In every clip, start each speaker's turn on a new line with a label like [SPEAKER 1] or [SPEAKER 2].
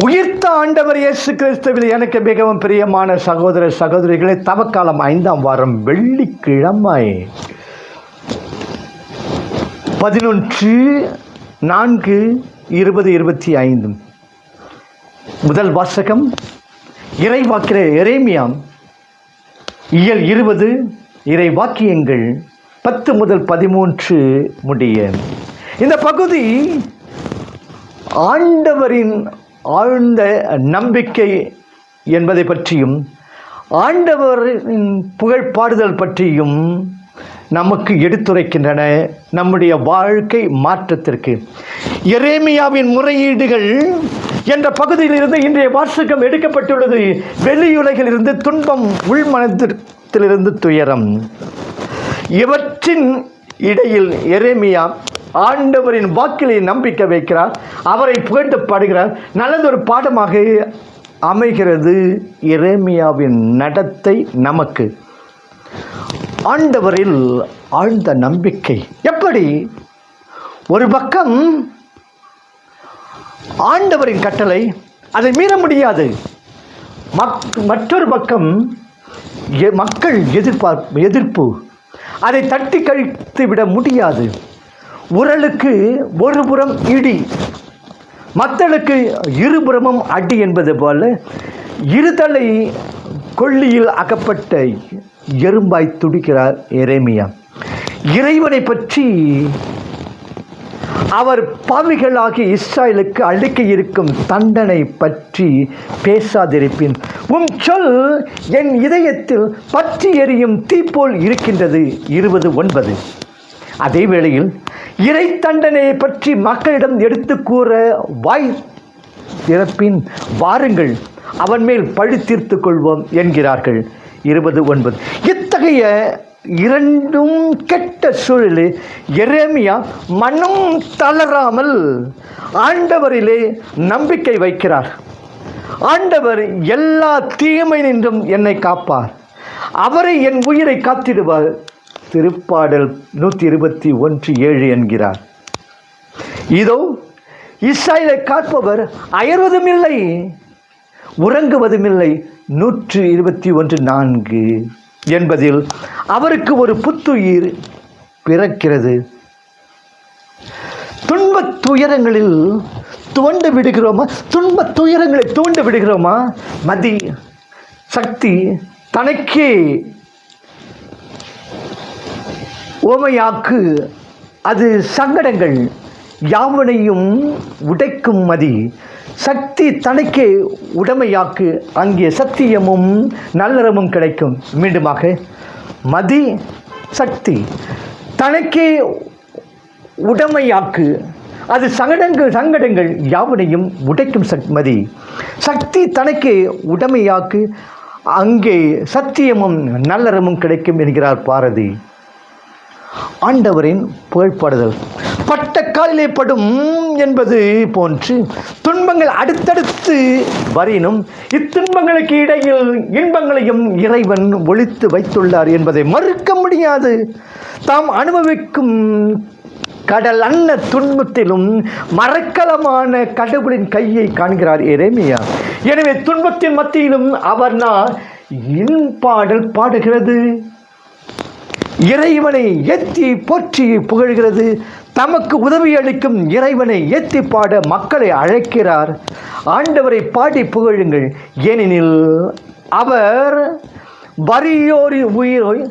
[SPEAKER 1] உயிர்த்த ஆண்டவர் இயேசு கிறிஸ்துவில் எனக்கு மிகவும் பிரியமான சகோதர சகோதரிகளை தவக்காலம் ஐந்தாம் வாரம் வெள்ளிக்கிழமை. பதினொன்று நான்கு இருபது இருபத்தி ஐந்து. முதல் வாசகம் இறைவாக்கிற இறைமியாம் இயல் இருபது இறை வாக்கியங்கள் பத்து முதல் பதிமூன்று முடிய. இந்த பகுதி ஆண்டவரின் ஆழ்ந்த நம்பிக்கை என்பதை பற்றியும் ஆண்டவரின் புகழ் பாடுதல் பற்றியும் நமக்கு எடுத்துரைக்கின்றன. நம்முடைய வாழ்க்கை மாற்றத்திற்கு. எரேமியாவின் முறையீடுகள் என்ற பகுதியிலிருந்து இன்றைய வாசகம் எடுக்கப்பட்டுள்ளது. வெளியுலகிலிருந்து துன்பம் உள்மனத்திலிருந்து துயரம். இவற்றின் இடையில் எரேமியா ஆண்டவரின் வாக்கிலே நம்பிக்கை வைக்கிறார். அவரை புகழ்ந்து பாடுகிறார். நல்லதொரு பாடமாக அமைகிறது இரேமியாவின் நடத்தை நமக்கு. ஆண்டவரில் ஆழ்ந்த நம்பிக்கை. எப்படி? ஒரு பக்கம் ஆண்டவரின் கட்டளை அதை மீற முடியாது. மக் மற்றொரு பக்கம் எ- மக்கள் எதிர்பார்ப்பு எதிர்ப்பு. அதை தட்டி கழித்து விட முடியாது. உரலுக்கு ஒரு புறம் இடி மத்தளுக்கு இருபுறமும் அடி என்பது போல இருதலை கொள்ளியில் அகப்பட்ட எறும்பாய் துடிக்கிறார் எரேமியா. இறைவனை பற்றி அவர் பாவிகளாகிய இஸ்ராயலுக்கு அளிக்க இருக்கும் தண்டனை பற்றி பேசாதிருப்பின். உம் சொல் என் இதயத்தில் பற்றி எரியும் தீப்போல் இருக்கின்றது இருபது ஒன்பது. அதே வேளையில் இறை தண்டனையை பற்றி மக்களிடம் எடுத்து கூற வாய் திறப்பின் வாருங்கள். அவன் மேல் பழி தீர்த்து கொள்வோம் என்கிறார்கள். இருபது ஒன்பது. இத்தகைய இரண்டும் கெட்ட சூழலில் எரேமியா மனம் தளராமல் ஆண்டவரிலே நம்பிக்கை வைக்கிறார். ஆண்டவர் எல்லா தீமை நின்றும் என்னை காப்பார். அவரை என் உயிரை காத்திடுவார். திருப்பாடல் நூற்றி இருபத்தி ஒன்று ஏழு என்கிறார். இதோ இஸ்ராயலை காப்பவர் அயர்வதும் இல்லை உறங்குவதும் இல்லை நூற்று இருபத்தி ஒன்று நான்கு என்பதில் அவருக்கு ஒரு புத்துயிர் பிறக்கிறது. துன்பத் துயரங்களில் தோண்டு விடுகிறோமா? துன்பத் துயரங்களை தோண்டு விடுகிறோமா? மதி சக்தி தனக்கே ஓமையாக்கு அது சங்கடங்கள் யாவனையும் உடைக்கும் மதி. சக்தி தனக்கே உடமையாக்கு அங்கே சத்தியமும் நல்லறமும் கிடைக்கும். மீண்டுமாக மதி சக்தி தனக்கே உடமையாக்கு அது சங்கடங்கள் சங்கடங்கள் யாவனையும் உடைக்கும் சக் மதி. சக்தி தனக்கே உடமையாக்கு அங்கே சத்தியமும் நல்லறமும் கிடைக்கும் என்கிறார் பாரதி. ஆண்டவரின் புகழ்பாடுதல். பட்ட காலிலே படும் என்பது போன்று துன்பங்கள் அடுத்தடுத்து வரினும் இத்துன்பங்களுக்கு இடையில் இன்பங்களையும் இறைவன் ஒழித்து வைத்துள்ளார் என்பதை மறுக்க முடியாது. தாம் அனுபவிக்கும் கடல் அன்ன துன்பத்திலும் மறக்கலமான கடவுளின் கையை காண்கிறார் எரேமியா. எனவே துன்பத்தின் மத்தியிலும் அவர் நான் இன்பாடல் பாடுகிறது. இறைவனை ஏற்றி போற்றி புகழ்கிறது. தமக்கு உதவி அளிக்கும் இறைவனை ஏற்றி பாட மக்களை அழைக்கிறார். ஆண்டவரை பாடி புகழுங்கள். ஏனெனில் அவர் வறியோரின் உயிரை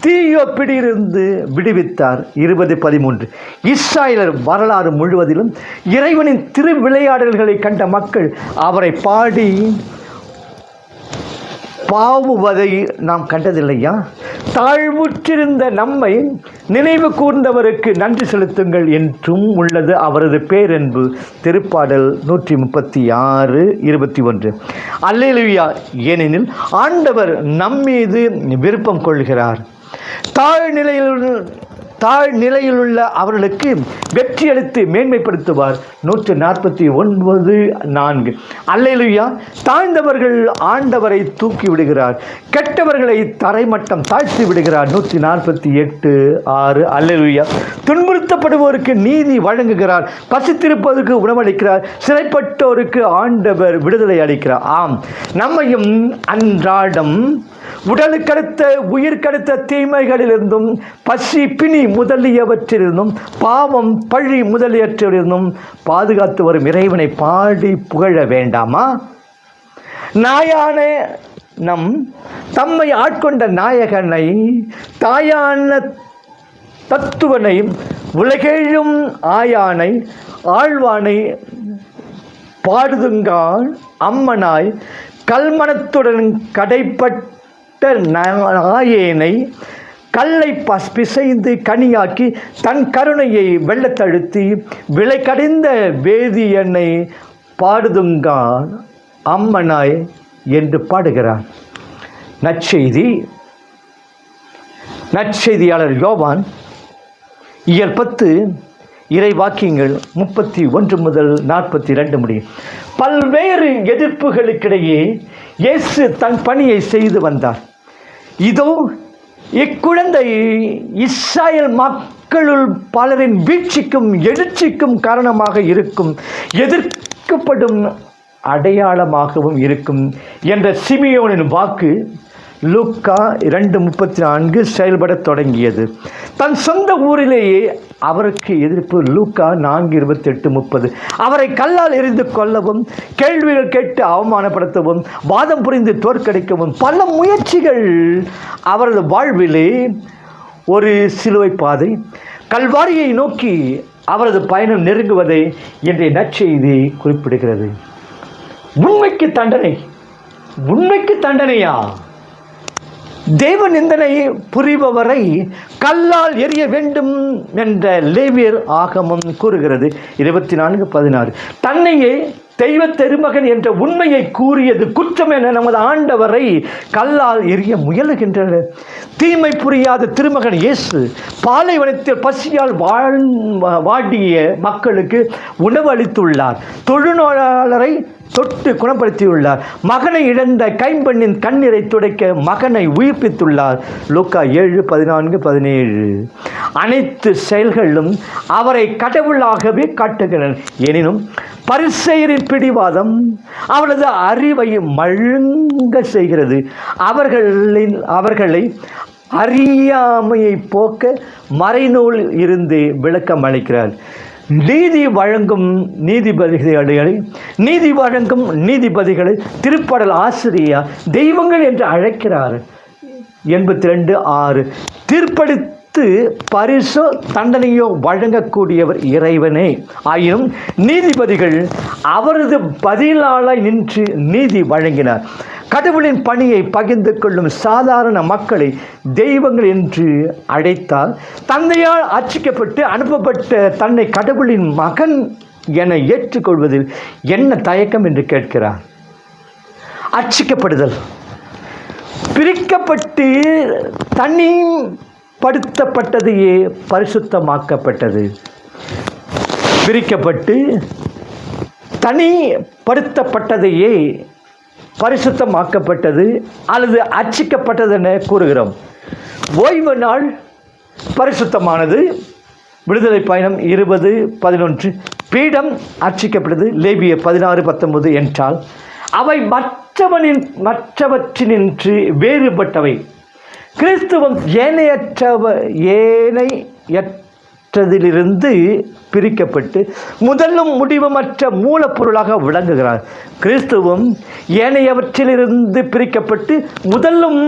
[SPEAKER 1] தீயோ பிடியிலிருந்து விடுவித்தார். இருபது பதிமூன்று. இஸ்ராயலர் வரலாறு முழுவதிலும் இறைவனின் திருவிளையாடல்களை கண்ட மக்கள் அவரை பாடி பாவுவதை நாம் கண்டதில்லையா? தாழ்வுற்றிருந்த நம்மை நினைவு கூர்ந்தவருக்கு நன்றி செலுத்துங்கள் என்றும் உள்ளது அவரது பேரன்பு. திருப்பாடல் நூற்றி முப்பத்தி ஆறு இருபத்தி ஒன்று அல்லேலுயா! ஏனெனில் ஆண்டவர் நம்மீது விருப்பம் கொள்கிறார். தாழ்நிலையில் தாழ் நிலையிலுள்ள அவர்களுக்கு வெற்றி அளித்து மேன்மைப்படுத்துவார். நூற்று நாற்பத்தி ஒன்பது நான்கு. அல்லேலுயா தாழ்ந்தவர்கள் ஆண்டவரை தூக்கி விடுகிறார். கெட்டவர்களை தரைமட்டம் தாழ்த்தி விடுகிறார். நூற்றி நாற்பத்தி எட்டு ஆறு. அல்லேலுயா துன்புறுத்தப்படுவோருக்கு நீதி வழங்குகிறார். பசித்திருப்பதற்கு உணவளிக்கிறார். சிறைப்பட்டோருக்கு ஆண்டவர் விடுதலை அளிக்கிறார். ஆம் நம்மையும் அன்றாடம் உடலுக்கடுத்த உயிர்க்கடுத்த தீமைகளிலிருந்தும் பசி பிணி முதலியவற்றிலிருந்தும் பாவம் பழி முதலியவற்றிலிருந்தும் பாதுகாத்து வரும் இறைவனை பாடி புகழ வேண்டாமா? நாயான நம் தம்மை ஆட்கொண்ட நாயகனை தாயான தத்துவனை உலகெழும் ஆயானை ஆழ்வானை பாடுதுங்கால் அம்மனாய் கல்மணத்துடன் கடைப்பட்டு நாயேனை கல்லை பஸ் பிசைந்து கனியாக்கி தன் கருணையை வெள்ளத்தழுத்தி விலை கடிந்த வேதியனை பாடுதுங்கான் அம்மனாய் என்று பாடுகிறார் நற்செய்தி. நற்செய்தியாளர் யோவான் இயல் பத்து இறை வாக்கியங்கள் முப்பத்தி ஒன்று முதல் நாற்பத்தி ரெண்டு முடியும். பல்வேறு எதிர்ப்புகளுக்கிடையே இயேசு தன் பணியை செய்து வந்தார். இதோ இக்குழந்தை இஸ்ராயல் மக்களுள் பலரின் வீழ்ச்சிக்கும் எழுச்சிக்கும் காரணமாக இருக்கும் எதிர்க்கப்படும் அடையாளமாகவும் இருக்கும் என்ற சிமியோனின் வாக்கு லூக்கா இரண்டு முப்பத்தி நான்கு செயல்படத் தொடங்கியது. தன் சொந்த ஊரிலேயே அவருக்கு எதிர்ப்பு லூக்கா நான்கு இருபத்தெட்டு முப்பது. அவரை கல்லால் எறிந்து கொல்லவும் கேள்விகள் கேட்டு அவமானப்படுத்தவும் வாதம் புரிந்து தோற்கடிக்கவும் பல முயற்சிகள் அவரது வாழ்விலே ஒரு சிலுவை பாதை. கல்வாரியை நோக்கி அவரது பயணம் நெருங்குவதை இன்றைய நற்செய்தி குறிப்பிடுகிறது. உண்மைக்கு தண்டனை. உண்மைக்கு தண்டனையா? தெய்வ நிந்தனை புரிபவரை கல்லால் எரிய வேண்டும் என்ற லேவியர் ஆகமம் கூறுகிறது. இருபத்தி நான்கு பதினாறு. தன்னையே தெய்வ திருமகன் என்ற உண்மையை கூறியது குற்றம் என நமது ஆண்டவரை கல்லால் எரிய முயலுகின்றனர். தீமை புரியாத திருமகன் இயேசு பாலைவனத்தில் பசியால் வாழ் வாடிய மக்களுக்கு உணவு அளித்துள்ளார். தொழுநோயாளரை தொட்டு குணப்படுத்தியுள்ளார். மகனை இழந்த கைம்பெண்ணின் கண்ணீரை துடைக்க மகனை உயிர்ப்பித்துள்ளார். லூக்கா ஏழு பதினான்கு பதினேழு. அனைத்து செயல்களிலும் அவரை கடவுளாகவே காட்டுகிறனர் எனினும் பரிசெயரின் பிடிவாதம் அவளது அறிவை மழுங்க செய்கிறது. அவர்களின் அவர்களை அறியாமையை போக்க மறைநூல் இருந்து விளக்கம் அளிக்கிறார். நீதி வழங்கும் நீதிபதிகளை நீதி வழங்கும் நீதிபதிகளை திருப்படல் ஆசிரியா தெய்வங்கள் என்று அழைக்கிறார். எண்பத்தி ரெண்டு ஆறு. தீர்ப்பளித்து பரிசோ தண்டனையோ வழங்கக்கூடியவர் இறைவனே. ஆயினும் நீதிபதிகள் அவரது பதிலாளாய் நின்று நீதி வழங்கினார். கடவுளின் பணியை பகிர்ந்து கொள்ளும் சாதாரண மக்களை தெய்வங்கள் என்று அழைத்தால் தந்தையால் அர்ச்சிக்கப்பட்டு அனுப்பப்பட்ட தன்னை கடவுளின் மகன் என ஏற்றுக்கொள்வதில் என்ன தயக்கம் என்று கேட்கிறார். அர்ச்சிக்கப்படுதல். பிரிக்கப்பட்டு தனி படுத்தப்பட்டதையே பரிசுத்தமாக்கப்பட்டது. பிரிக்கப்பட்டு தனிப்படுத்தப்பட்டதையே பரிசுத்தமாக்கப்பட்டது அல்லது அச்சிக்கப்பட்டது என கூறுகிறோம். ஓய்வு நாள் பரிசுத்தமானது. விடுதலை பயணம் இருபது பதினொன்று. பீடம் அர்ச்சிக்கப்பட்டது லேபிய பதினாறு பத்தொன்பது என்றால் அவை மற்றவனின் மற்றவற்றினின்று வேறுபட்டவை. கிறிஸ்துவம் ஏனையற்றவ ஏனையற்றதிலிருந்து பிரிக்கப்பட்டு முதலும் முடிவுமற்ற மூலப்பொருளாக விளங்குகிறார். கிறிஸ்துவம் ஏனையவற்றிலிருந்து பிரிக்கப்பட்டு முதலும்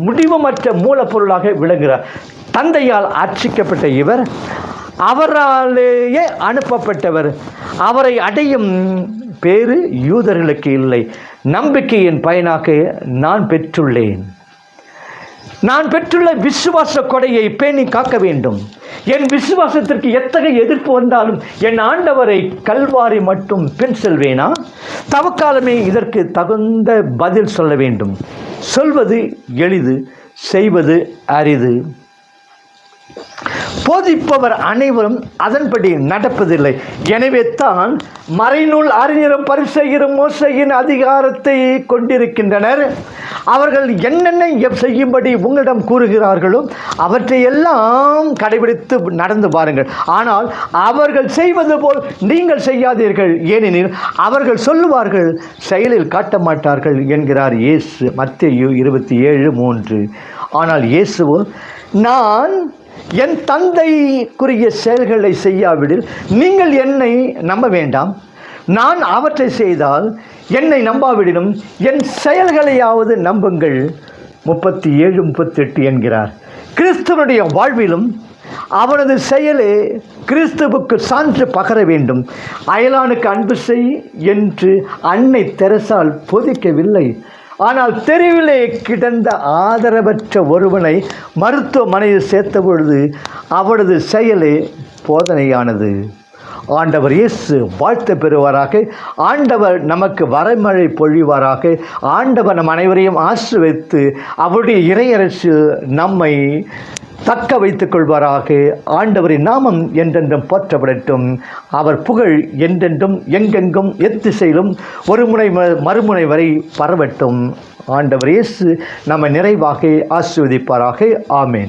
[SPEAKER 1] முடிவுமற்ற மூலப்பொருளாக விளங்குகிறார். தந்தையால் ஆட்சிக்கப்பட்ட இவர் அவராலேயே அனுப்பப்பட்டவர். அவரை அடையும் பேறு யூதர்களுக்கு இல்லை. நம்பிக்கையின் பயனாக நான் பெற்றுள்ளேன். நான் பெற்றுள்ள விசுவாச கொடையை பேணி காக்க வேண்டும். என் விசுவாசத்திற்கு எத்தகைய எதிர்ப்பு வந்தாலும் என் ஆண்டவரை கல்வாரி மட்டும் பின் செல்வேனா? தவக்காலமே இதற்கு தகுந்த பதில் சொல்ல வேண்டும். சொல்வது எளிது செய்வது அரிது. போதிப்பவர் அனைவரும் அதன்படி நடப்பதில்லை. எனவே தான் மறைநூல் அறிஞரும் பரிசெயரும் மோசையின் அதிகாரத்தை கொண்டிருக்கின்றனர். அவர்கள் என்னென்ன செய்யும்படி உங்களிடம் கூறுகிறார்களோ அவற்றையெல்லாம் கடைபிடித்து நடந்து பாருங்கள். ஆனால் அவர்கள் செய்வது போல் நீங்கள் செய்யாதீர்கள். ஏனெனில் அவர்கள் சொல்லுவார்கள் செயலில் காட்ட மாட்டார்கள் என்கிறார் இயேசு. மத்தேயு இருபத்தி ஏழு மூன்று. ஆனால் இயேசுவோ நான் என் தந்தைக்குரிய செயல்களை செய்யாவிடில் நீங்கள் என்னை நம்ப வேண்டாம். நான் அவற்றை செய்தால் என்னை நம்பாவிடனும் என் செயல்களையாவது நம்புங்கள். முப்பத்தி ஏழு முப்பத்தெட்டு என்கிறார். கிறிஸ்துவனுடைய வாழ்விலும் அவனது செயலே கிறிஸ்துவுக்கு சான்று பகர வேண்டும். அயலானுக்கு அன்பு செய் என்று அன்னை தெரசால் பொதிக்கவில்லை. ஆனால் தெருவிலே கிடந்த ஆதரவற்ற ஒருவனை மருத்துவமனையில் சேர்த்த பொழுது அவனது செயலே போதனையானது. ஆண்டவர் இயேசு வாழ்த்து பெறுவாராக. ஆண்டவர் நமக்கு வரமழை பொழிவாராக. ஆண்டவர் நம் அனைவரையும் ஆசிர்வித்து அவருடைய இறையரசில் நம்மை தக்க வைத்துக் கொள்வாராக. ஆண்டவரின் நாமம் என்றென்றும் போற்றப்படட்டும். அவர் புகழ் என்றென்றும் எங்கெங்கும் எத்திசையிலும் ஒரு முனை ம- மறுமுனை வரை பரவட்டும். ஆண்டவர் இயேசு நம்மை நிறைவாக ஆசிர்வதிப்பாராக. ஆமேன்.